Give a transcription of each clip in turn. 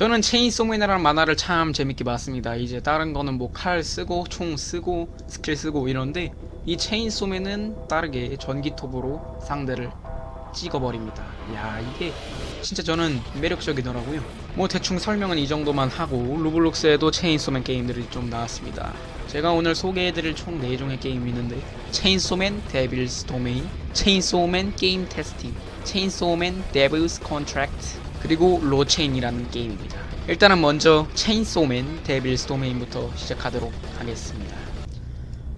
저는 체인소맨이라는 만화를 참 재밌게 봤습니다. 이제 다른 거는 뭐 칼 쓰고 총 쓰고 스킬 쓰고 이런데 이 체인소맨은 다르게 전기톱으로 상대를 찍어버립니다. 야 이게 진짜 저는 매력적이더라고요. 뭐 대충 설명은 이 정도만 하고 로블록스에도 체인소맨 게임들이 좀 나왔습니다. 제가 오늘 소개해드릴 총 4종의 게임이 있는데 체인소맨 데빌스 도메인, 체인소맨 게임 테스팅, 체인소맨 데빌스 컨트랙트 그리고 로체인이라는 게임입니다. 일단은 먼저 체인소맨 데빌스 도메인부터 시작하도록 하겠습니다.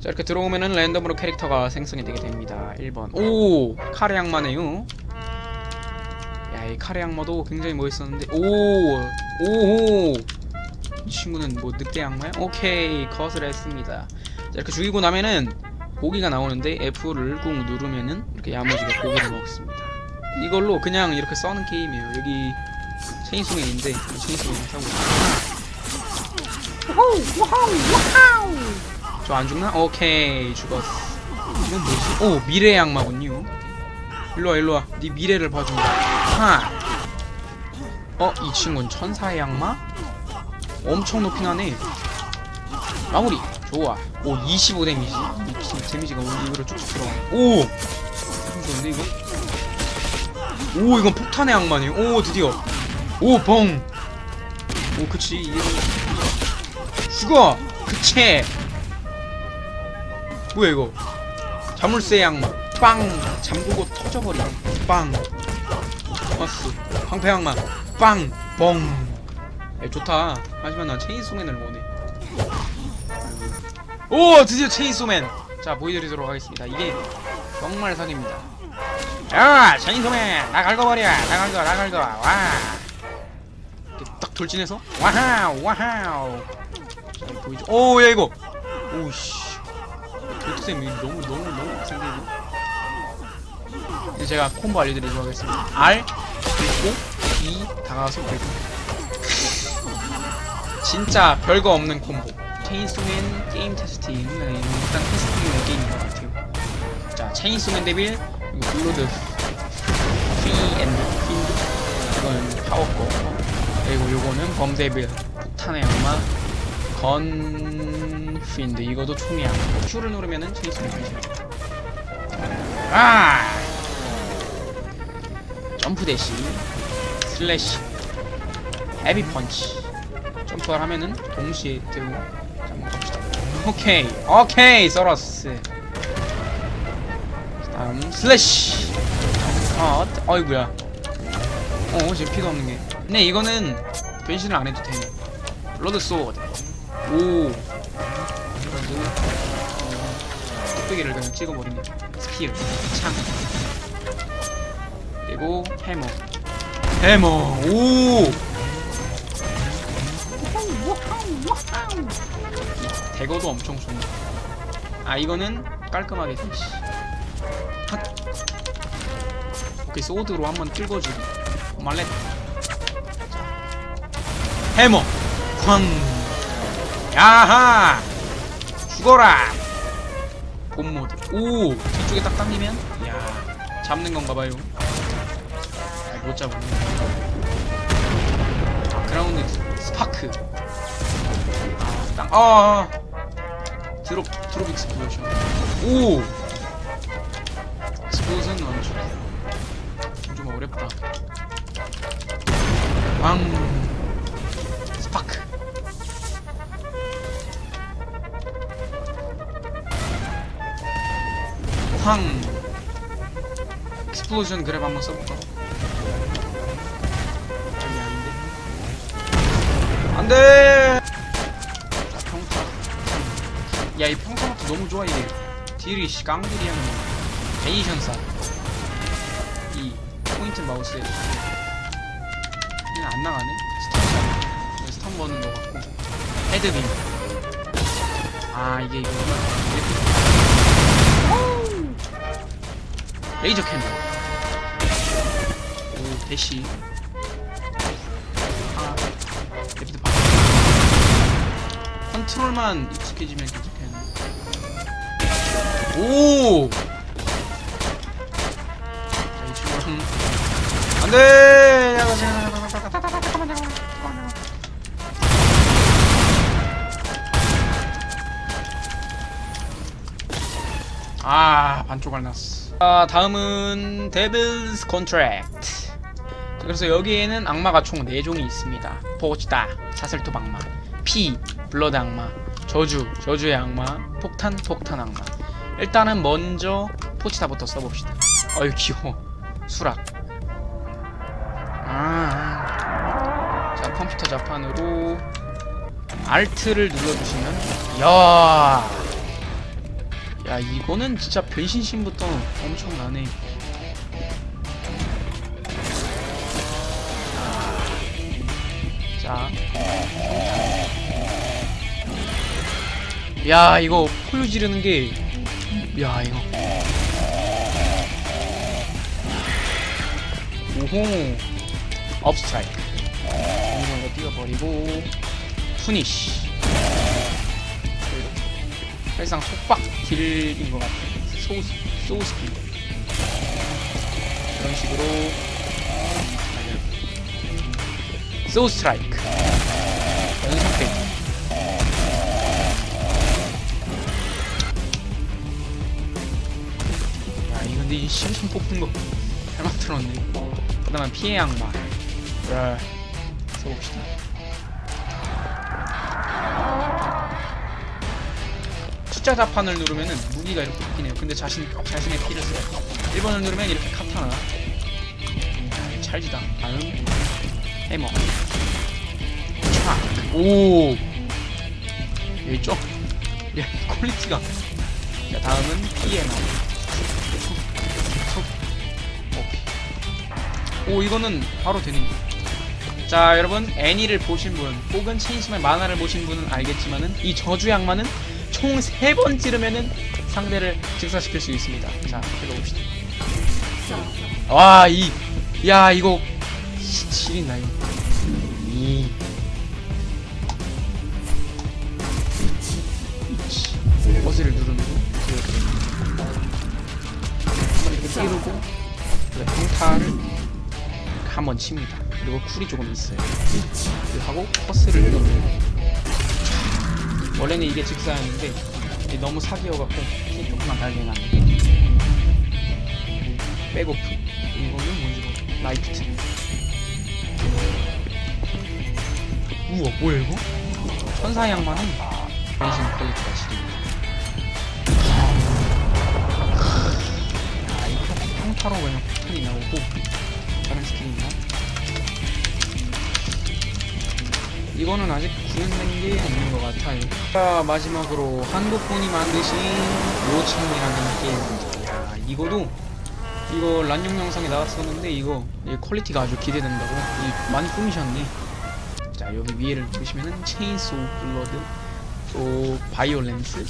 자 이렇게 들어오면은 랜덤으로 캐릭터가 생성이 되게 됩니다. 1번. 오! 카레 양마네요. 야이 카레 양마도 굉장히 멋있었는데. 오오오 이 친구는 뭐 늑대 양마야? 오케이. 컷을 했습니다. 자 이렇게 죽이고 나면은 고기가 나오는데 F를 꾹 누르면은 이렇게 야무지게 고기를 먹습니다 이걸로 그냥 이렇게 써는 게임이에요. 여기 체인소맨인데 체인소맨 타고. 저 안 죽나? 오케이 죽었어. 이건 뭐지? 오 미래 양마군요. 일로와 일로와. 네 미래를 봐준다 하. 어? 이 친구는 천사의 양마? 엄청 높이 나네. 마무리. 좋아. 오 25 데미지. 미친 데미지가 우리 입으로 쭉쭉 들어가 오! 좋은데 이거? 오 이건 폭탄의 악마네요 오 드디어. 오벙오 그치. 이게 죽어! 그치! 뭐야 이거? 자물쇠 양마 빵. 잠그고 터져버리네 빵. 마스. 방패 양마. 빵뻥 에 좋다. 하지만 난 체인소맨을 원해. 오 드디어 체인소맨. 자 보여드리도록 하겠습니다. 이게 정말 사기입니다 야 체인소맨 나 긁어버려. 나 긁어 나 긁어 와. 이렇게 딱 돌진해서? 와하우 와하우 자 보이죠 오 야 이거. 오씨. 도트쌤 이거 너무 너무 너무 이거 이제 제가 콤보 알려드리도록 하겠습니다. R 그리고 E 다가가서 그리고. 진짜 별거 없는 콤보. 체인소맨 게임 테스팅. 네, 일단 테스팅의 게임인 것 같아요. 자 체인소맨 데빌 블로드 피 앤드 핀드 이거는 파워거 그리고 요거는 범데빌 폭탄의 악마 건핀드. 이거도 총이 안 Q를 누르면은 체이스를 피죠 아! 점프 대시 슬래시. 헤비 펀치. 점프를 하면은 동시에 되고 자 한번 갑시다. 오케이. 오케이. 썰었스. 다음 슬래시 컷 어이구야. 어 지금 피도 없는 게. 근데 이거는 변신을 안 해도 되네 블러드 소드 오. 블러드. 어, 뚝배기를 그냥 찍어버리네 스킬 창. 그리고 해머. 해머. 오. 이 대거도 엄청 좋네. 아 이거는 깔끔하게 대시 오케이 소드로 한번 긁어주기 말렛 해머. 쾅. 야하. 죽어라. 봄모드. 오 뒤쪽에 딱 당기면? 야 잡는 건가 봐요. 아, 못 잡았네. 아, 그라운드 스파크. 아, 땅, 아, 아. 드롭 드롭 익스플로션 오. 익스플로션 원주 좀어 렵다 왕 스파크. 황 익스플로전 그랩 한번 써볼까? 아니 아닌데 안돼! 자 평타. 야이 평타부터 너무 좋아 이게. 딜이 씨 깡딜이야 그냥. 베이션사. 이 포인트 마우스에 그냥 안 나가네 스턴 스턴 버는 거 같고 헤드빔 아 이게 이거구나 이렇게 레이저 캔. 오 대시. 아 레피드 파. 컨트롤만 익숙해지면 괜찮겠는데. 오. 자 이 친구랑 네, 안돼 아 반쪽 알났어. 아 다음은 데빌스 컨트랙트 그래서 여기에는 악마가 총 4종이 있습니다. 포고치다 사슬톱 악마 피 블러드 악마 저주 저주의 악마 폭탄 폭탄 악마. 일단은 먼저 포치다부터 써봅시다. 아유 귀여워. 수락. 컴퓨터 자판으로 Alt를 눌러주시면 야, 야 이거는 진짜 변신신부터 엄청나네. 자, 야 이거 포유 지르는 게, 야 이거. 오호, 업스트라이크. 띄워버리고. 푸니쉬 사실상 속박 딜인 것 같아요 소스 소스 딜 이런 식으로 소우 스트라이크 연속 대 야, 이 근데 이 심심 뽑는 거 잘 만들었네. 그 다음에 피해 양말. 써봅시다. 숫자 자판을 누르면은 무기가 이렇게 바뀌네요. 근데 자신 자신의 피를 써요. 1번을 누르면 이렇게 카타나. 음, 찰지다. 다음 해머. 촥. 오. 여기 쪽. 야 퀄리티가. 자 다음은 피에너. 오 이거는 바로 되는. 자 여러분 애니를 보신 분 혹은 체인소맨 만화를 보신 분은 알겠지만은 이 저주 양마는 총 3번 찌르면은 상대를 즉사시킬 수 있습니다. 자, 해봅시다. 와, 이, 야, 이거, 시- 지린다, 이거. 이. 버스를 누르면, 이렇게. 찌르고, 그다음에 평타를 한 번 칩니다. 그리고 쿨이 조금 있어요. 하고, 버스를 누르면, 원래는 이게 직사였는데 이게 너무 사기여갖고 힘 조금만 놨네 백오프 이거는 뭔지 모르 라이프트 우와 뭐야 이거? 천사 양만은 변신 퀄리티가 지립니다 야 이거 평타로 그냥 패턴이 나오고 다른 스킬이 있나? 이거는 아직 구현된 게 없는 것 같아요. 자, 마지막으로 한국분이 만드신 요청이라는 게임입니다. 야, 이거도 이거 란용 영상에 나왔었는데 이거 이 퀄리티가 아주 기대된다고 이 많이 꾸미셨네. 자, 여기 위에를 보시면은 체인소 블러드 또 바이올렌스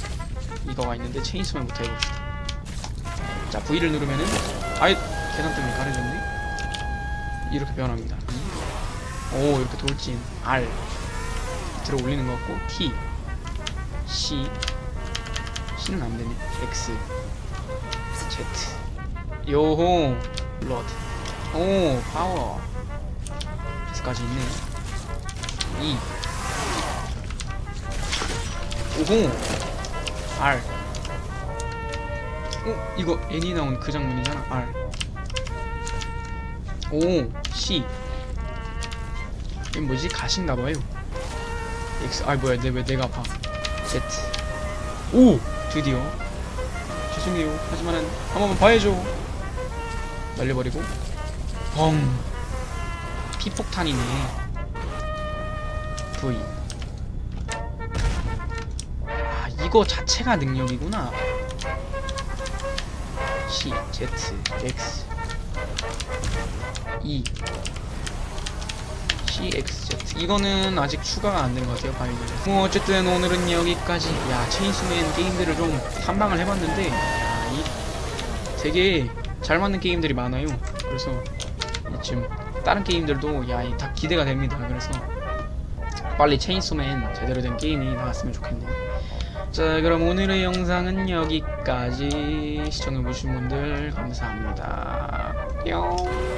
이거가 있는데 체인소맨부터 해봅시다. 자, V를 누르면은 아이 계산 때문에 가려졌네. 이렇게 변합니다. 오 이렇게 돌진. R. 들어 올리는 것 같고 T. C. C는 안 되네. X. Z. 요호. 블러드 오 파워. S까지 있네. E. 오호. R. 어 이거 애니 나온 그 장면이잖아. R. 오 C 이건 뭐지? 가신가봐요. X, 아 뭐야, 내 왜 내가 봐. Z. 오, 드디어. 죄송해요. 하지만은 한 번만 봐야죠. 날려버리고, 벙. 피폭탄이네. V. 아, 이거 자체가 능력이구나. C, Z, X, E. CXZ 이거는 아직 추가가 안 된 것 같아요 파일들이. 뭐 어쨌든 오늘은 여기까지. 야 체인스맨 게임들을 좀 탐방을 해봤는데 야, 이 되게 잘 맞는 게임들이 많아요. 그래서 지금 다른 게임들도 야다 기대가 됩니다. 그래서 빨리 체인소맨 제대로 된 게임이 나왔으면 좋겠네요. 자 그럼 오늘의 영상은 여기까지. 시청해주신 분들 감사합니다. 뿅